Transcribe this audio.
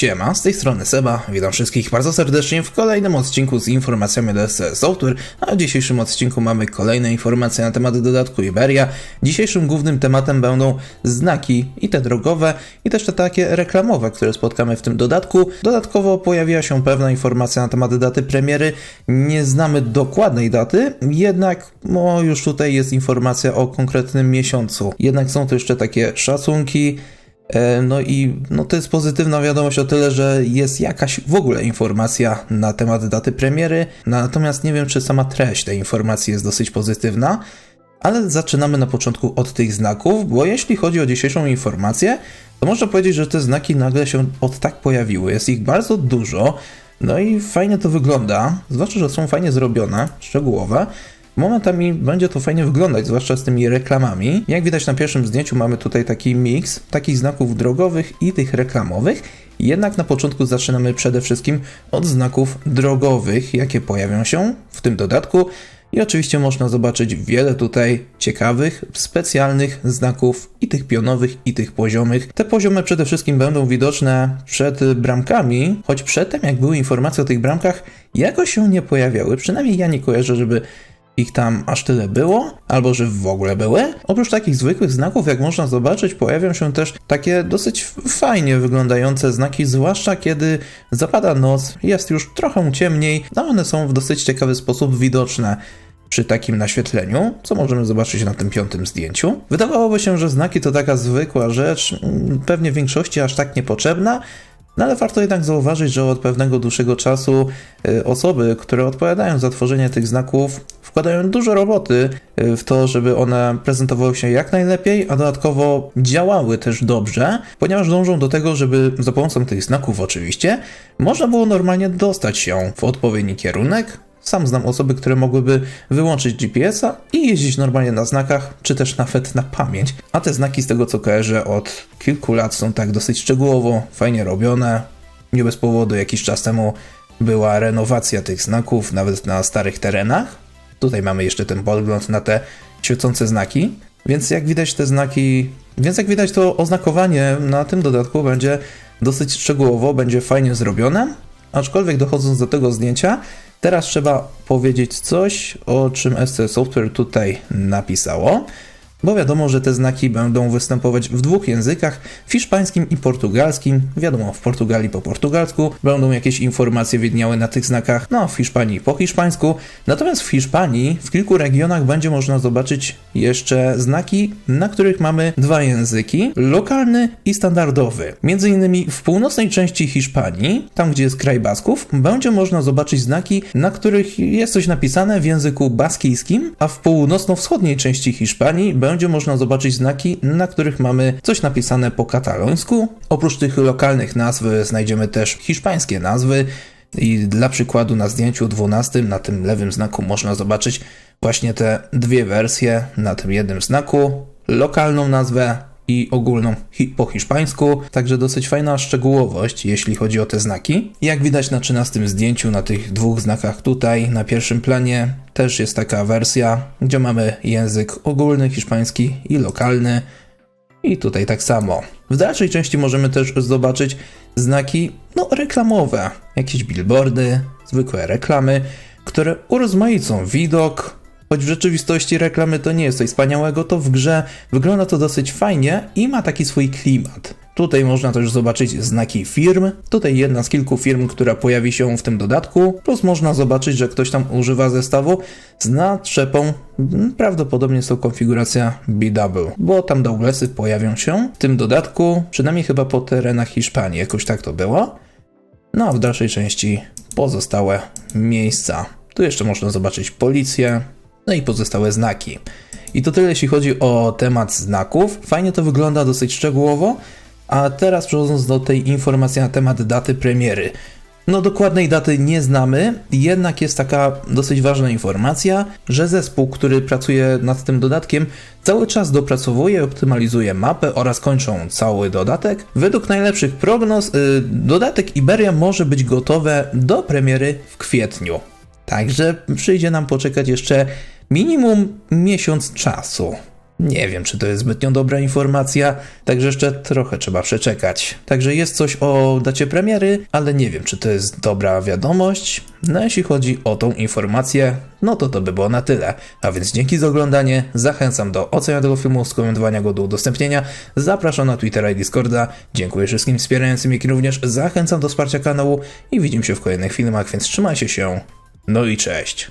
Siema, z tej strony Seba, witam wszystkich bardzo serdecznie w kolejnym odcinku z informacjami do SCS Software, a w dzisiejszym odcinku mamy kolejne informacje na temat dodatku Iberia. Dzisiejszym głównym tematem będą znaki i te drogowe i też te takie reklamowe, które spotkamy w tym dodatku. Dodatkowo pojawiła się pewna informacja na temat daty premiery, nie znamy dokładnej daty, jednak no, już tutaj jest informacja o konkretnym miesiącu. Jednak są to jeszcze takie szacunki, No i no to jest pozytywna wiadomość o tyle, że jest jakaś w ogóle informacja na temat daty premiery, natomiast nie wiem, czy sama treść tej informacji jest dosyć pozytywna. Ale zaczynamy na początku od tych znaków, bo jeśli chodzi o dzisiejszą informację, to można powiedzieć, że te znaki nagle się od tak pojawiły. Jest ich bardzo dużo, no i fajnie to wygląda, zwłaszcza, że są fajnie zrobione, szczegółowe. Momentami będzie to fajnie wyglądać, zwłaszcza z tymi reklamami. Jak widać na pierwszym zdjęciu mamy tutaj taki miks takich znaków drogowych i tych reklamowych. Jednak na początku zaczynamy przede wszystkim od znaków drogowych, jakie pojawią się w tym dodatku. I oczywiście można zobaczyć wiele tutaj ciekawych, specjalnych znaków i tych pionowych, i tych poziomych. Te poziomy przede wszystkim będą widoczne przed bramkami, choć przedtem, jak były informacje o tych bramkach, jakoś się nie pojawiały. Przynajmniej ja nie kojarzę, żeby ich tam aż tyle było, albo że w ogóle były. Oprócz takich zwykłych znaków, jak można zobaczyć, pojawią się też takie dosyć fajnie wyglądające znaki, zwłaszcza kiedy zapada noc, jest już trochę ciemniej, a one są w dosyć ciekawy sposób widoczne przy takim naświetleniu, co możemy zobaczyć na tym piątym zdjęciu. Wydawałoby się, że znaki to taka zwykła rzecz, mm, pewnie w większości aż tak niepotrzebna, no ale warto jednak zauważyć, że od pewnego dłuższego czasu y, osoby, które odpowiadają za tworzenie tych znaków, wkładają dużo roboty y, w to, żeby one prezentowały się jak najlepiej, a dodatkowo działały też dobrze, ponieważ dążą do tego, żeby za pomocą tych znaków oczywiście można było normalnie dostać się w odpowiedni kierunek, sam znam osoby, które mogłyby wyłączyć GPS-a i jeździć normalnie na znakach, czy też nawet na pamięć. A te znaki, z tego co kojarzę, od kilku lat są tak dosyć szczegółowo, fajnie robione. Nie bez powodu jakiś czas temu była renowacja tych znaków, nawet na starych terenach. Tutaj mamy jeszcze ten podgląd na te świecące znaki. Więc jak widać te znaki, więc jak widać to oznakowanie na tym dodatku będzie dosyć szczegółowo, będzie fajnie zrobione. Aczkolwiek dochodząc do tego zdjęcia, teraz trzeba powiedzieć coś, o czym SC Software tutaj napisało. Bo wiadomo, że te znaki będą występować w dwóch językach, hiszpańskim i portugalskim. Wiadomo, w Portugalii po portugalsku będą jakieś informacje widniały na tych znakach, no w Hiszpanii po hiszpańsku. Natomiast w Hiszpanii w kilku regionach będzie można zobaczyć jeszcze znaki, na których mamy dwa języki, lokalny i standardowy. Między innymi w północnej części Hiszpanii, tam gdzie jest kraj Basków, będzie można zobaczyć znaki, na których jest coś napisane w języku baskijskim, a w północno-wschodniej części Hiszpanii będzie można zobaczyć znaki, na których mamy coś napisane po katalońsku. Oprócz tych lokalnych nazw znajdziemy też hiszpańskie nazwy. I dla przykładu na zdjęciu 12 na tym lewym znaku można zobaczyć właśnie te dwie wersje na tym jednym znaku. Lokalną nazwę i ogólną hi po hiszpańsku, także dosyć fajna szczegółowość, jeśli chodzi o te znaki. Jak widać na 13 zdjęciu, na tych dwóch znakach tutaj, na pierwszym planie, też jest taka wersja, gdzie mamy język ogólny, hiszpański i lokalny. I tutaj tak samo. W dalszej części możemy też zobaczyć znaki, no, reklamowe, jakieś billboardy, zwykłe reklamy, które urozmaicą widok, Choć w rzeczywistości reklamy to nie jest coś wspaniałego, to w grze wygląda to dosyć fajnie i ma taki swój klimat. Tutaj można też zobaczyć znaki firm. Tutaj jedna z kilku firm, która pojawi się w tym dodatku. Plus można zobaczyć, że ktoś tam używa zestawu z natrzepą. Prawdopodobnie jest to konfiguracja BW, bo tam Douglasy pojawią się w tym dodatku, przynajmniej chyba po terenach Hiszpanii, jakoś tak to było. No a w dalszej części pozostałe miejsca. Tu jeszcze można zobaczyć policję, no i pozostałe znaki. I to tyle jeśli chodzi o temat znaków. Fajnie to wygląda dosyć szczegółowo. A teraz przechodząc do tej informacji na temat daty premiery. No dokładnej daty nie znamy, jednak jest taka dosyć ważna informacja, że zespół, który pracuje nad tym dodatkiem, cały czas dopracowuje, optymalizuje mapę oraz kończą cały dodatek. Według najlepszych prognoz, yy, dodatek Iberia może być gotowe do premiery w kwietniu. Także przyjdzie nam poczekać jeszcze minimum miesiąc czasu. Nie wiem, czy to jest zbytnio dobra informacja, także jeszcze trochę trzeba przeczekać. Także jest coś o dacie premiery, ale nie wiem, czy to jest dobra wiadomość. No jeśli chodzi o tą informację, no to to by było na tyle. A więc dzięki za oglądanie, zachęcam do oceny tego filmu, skomentowania go, do udostępnienia, zapraszam na Twittera i Discorda, dziękuję wszystkim wspierającym, jak i również zachęcam do wsparcia kanału i widzimy się w kolejnych filmach, więc trzymajcie się, no i cześć.